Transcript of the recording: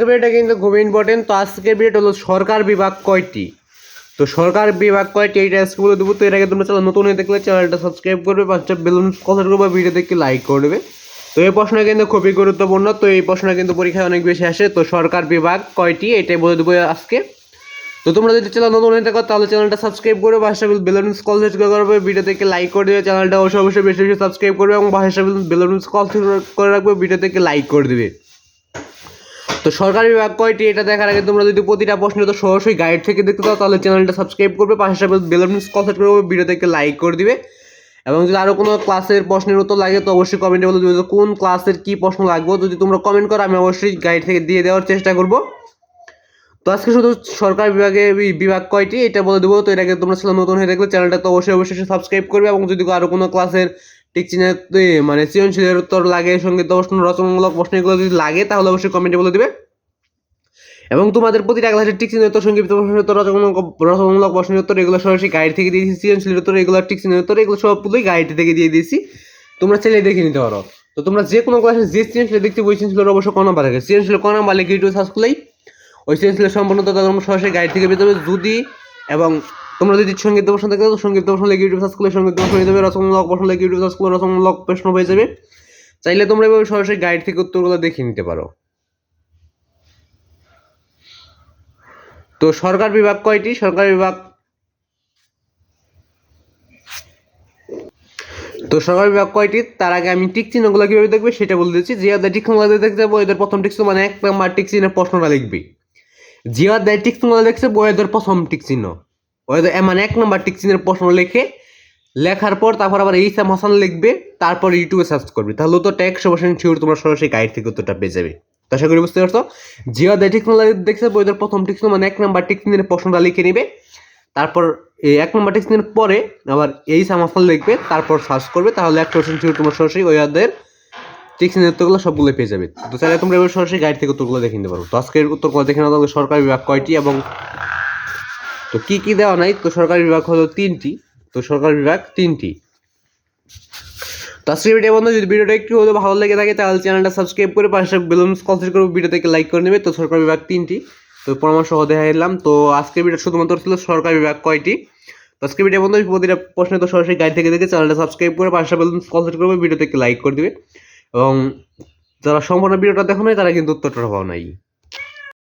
আজকের ভিডিওটা কিন্তু খুব ইম্পর্টেন্ট তো আজকের ভিডিওটা হলো সরকার বিভাগ কয়টি? তো সরকার বিভাগ কয়টি? এইটা আজকে বলে দেবো। তো এর আগে তোমরা চ্যানেল নতুন হয়ে দেখলে চ্যানেলটা সাবস্ক্রাইব করবে পাঁচটা বেলুন কথা করবে ভিডিও দেখে লাইক করবে তো এই প্রশ্ন কিন্তু খুবই গুরুত্বপূর্ণ। তো এই প্রশ্নটা কিন্তু পরীক্ষায় অনেক বেশি আসে। তো সরকার বিভাগ কয়টি? এটাই বলে দেবো আজকে। তো তোমরা যদি চ্যানেল নতুন হয়ে থাকো, তাহলে চ্যানেলটা সাবস্ক্রাইব করবে বাসা বেলুন কল করবে ভিডিও থেকে লাইক করে দেবে। চ্যানেলটা অবশ্যই অবশ্যই বেশি বেশি সাবস্ক্রাইব করবে এবং বাসা বেলুন কল করে রাখবে ভিডিও থেকে লাইক করে দেবে। তো সরকারি বিভাগ কয়টি, এটা দেখার আগে তোমরা যদি প্রতিটা প্রশ্ন তো সরাসরি গাইড থেকে দেখতে চাও, তাহলে চ্যানেলটা সাবস্ক্রাইব করবে, পাশে বেলুন কল সেট করবে ভিডিও থেকে লাইক করে দিবে। এবং যদি আরও কোনো ক্লাসের প্রশ্নের উত্তর লাগে, তো অবশ্যই কমেন্টে বলে দেবে কোন ক্লাসের কী প্রশ্ন লাগবে। যদি তোমরা কমেন্ট করো, আমি অবশ্যই গাইড থেকে দিয়ে দেওয়ার চেষ্টা করব। তো আজকে শুধু সরকার বিভাগে বিভাগ কয়টি, এটা বলে দেবো। তো আগে তোমরা ছিল নতুন হয়ে থাকলে চ্যানেলটা তো অবশ্যই অবশ্যই সাবস্ক্রাইব করবে। এবং যদি আরও কোনো ক্লাসের টিক চিহ্নের এ, মানে সৃজনশীলের উত্তর লাগে সংগীত প্রশ্ন রচনামূলক প্রশ্ন এগুলো যদি লাগে তাহলে অবশ্যই কমেন্টে বলে দেবে। এবং তোমাদের প্রতিটা ক্লাসের টিক চিহ্নের উত্তর সংগীত প্রশ্নের উত্তর রচনামূলক রচনামূলক প্রশ্নের উত্তর এগুলো সরাসরি গাইড থেকে দিয়েছি। সৃজনশীলের উত্তর এগুলো টিক চিহ্নের উত্তর এগুলো সবগুলোই গাইড থেকে দিয়ে দিয়েছি। তোমরা চাইলে দেখে নিতে পারো। তো তোমরা যে কোনো ক্লাসে যে সৃজনশীল দেখতে ওই সৃজনশীলের অবশ্যই কোনো নাম্বার থাকে সৃজনশীল কোনো নাম্বার লিখে ইউটিউব সার্চ করলেই ওই সৃজনশীলের সম্পূর্ণ তথ্য তোমরা সরাসরি গাইড থেকে পেতে হবে যদি এবং তোমরা যদি সংগীত প্রশ্ন থাকে, সংগীত প্রশ্ন লিখে ইউটিউব সার্চ করলে সংগীত প্রশ্ন হয়ে যাবে প্রশ্ন লিখে ইউটিউব সার্চ করলে রচনামূলক প্রশ্ন হয়ে যাবে। চাইলে তোমরা এভাবে সরাসরি গাইড থেকে উত্তরগুলো দেখে নিতে পারো। তো সরকার বিভাগ কয়টি? সরকার বিভাগ তো সরকার বিভাগ কয়টি? তার আগে আমি টিক চিহ্নগুলো কীভাবে দেখবে সেটা বলে দিচ্ছি। জিয়াদের টিক চিহ্নগুলো দেখতে যাব এদের প্রথম টিক চিহ্ন মানে এক নাম্বার টিক চিহ্নের প্রশ্নটা লিখবে। জিয়াদের টিক চিহ্নগুলো দেখছে বইয়েদের প্রথম টিক চিহ্ন। ওদের মানে এক নম্বর টিকচিনের প্রশ্ন লেখে, লেখার পর তারপর আবার ইসাম হাসান লিখবে, তারপর ইউটিউবে সার্চ করবে। তাহলে তো একশো পার্সেন্ট শিওর তোমরা সরাসরি গাইড থেকে উত্তরটা পেয়ে যাবে। তো আশা করি বুঝতে পারছ? জিও দ্য টেকনোলজি দেখছে বইদের প্রথম টিক্স মানে এক নাম্বার টিকচিনের প্রশ্নটা লিখে নেবে। তারপর এই এক নম্বর টিক্সিনের পরে আবার এই সামাফল লিখবে, তারপর সার্চ করবে, তাহলে একশো পার্সেন্ট শিওর তোমার সরাসরি ওই ওদের টিক্সিনের উত্তরগুলো সবগুলো পেয়ে যাবে। তো চাইলে তোমরা এবার সরাসরি গাইড থেকে উত্তরগুলো দেখে নিতে পারো। তো আজকের উত্তরগুলো দেখে নেওয়া সরকারি বিভাগ কয়টি এবং তো কি কি দেওয়া নাই? তো সরকারি বিভাগ হলো তিনটি। তো সরকারি বিভাগ তিনটি। তো আজকের ভিডিও বন্ধু, যদি ভিডিওটা একটু হলো ভালো লেগে থাকে, তাহলে চ্যানেলটা সাবস্ক্রাইব করে পাশে বেলুন কনসিডার করে ভিডিও থেকে লাইক করে নেবে। তো সরকারি বিভাগ তিনটি। তো পরামর্শ দেখা এলাম তো আজকের ভিডিও শুধুমাত্র ছিল সরকারি বিভাগ কয়টি? তো আজকের ভিডিও বন্ধু, প্রতিটা প্রশ্নে তো সরাসরি গাইড থেকে দেখে চ্যানেলটা সাবস্ক্রাইব করে পাশে বেলুন কনসিডার করবে থেকে লাইক করে দিবে। এবং যারা সম্পূর্ণ ভিডিওটা দেখো নাই, তারা কিন্তু উত্তরটা পাও নাই।